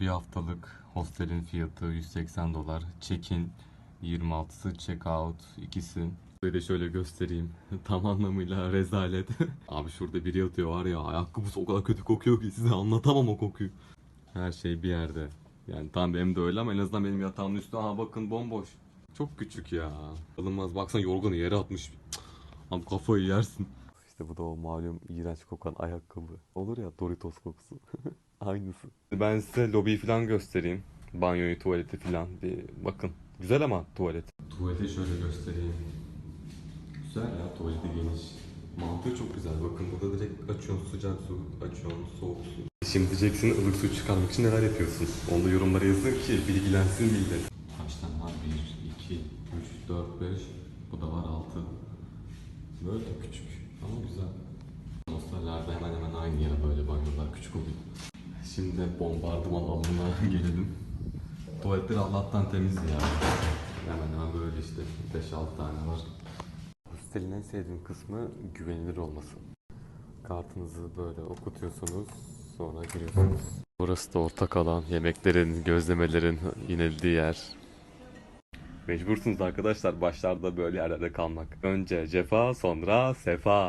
Bir haftalık hostelin fiyatı 180 dolar. Check-in 26'sı, check-out ikisi. Böyle de şöyle göstereyim. Tam anlamıyla rezalet. Abi şurada biri yatıyor var ya ayakkabısı o kadar kötü kokuyor ki size anlatamam o kokuyu. Her şey bir yerde. Yani tam benim de öyle ama en azından benim yatağımın üstü aha bakın bomboş. Çok küçük ya. Alınmaz. Baksana yorganı yere atmış. Abi kafayı yersin. İşte bu da o malum iğrenç kokan ayakkabı. Olur ya Doritos kokusu. Aynısı. Ben size lobiyi falan göstereyim. Banyoyu, tuvaleti falan. Bir bakın. Güzel ama tuvalet. Tuvaleti şöyle göstereyim. Güzel ya tuvaleti geniş. Mantığı çok güzel. Bakın burada direkt açıyorsun sıcak su, açıyorsun soğuk su. Şimdi diyeceksin ılık su çıkarmak için neler yapıyorsun? Onu da yorumlara yazın ki bilgilensin millet. Kaç tane var? 1, 2, 3, 4, 5. Bu da var 6. Böyle küçük ama güzel. Hostelerde hemen hemen aynı ya böyle banyolar küçük oluyor. Şimdi bombardıman alanına gelelim. Tuvaletler Allah'tan temiz ya. Hemen hemen böyle işte 5-6 tane var. Hostelin en sevdiğim kısmı güvenilir olması. Kartınızı böyle okutuyorsunuz sonra giriyorsunuz. Burası da ortak alan. Yemeklerin, gözlemelerin yenildiği yer. Mecbursunuz arkadaşlar başlarda böyle yerlerde kalmak. Önce cefa sonra sefa.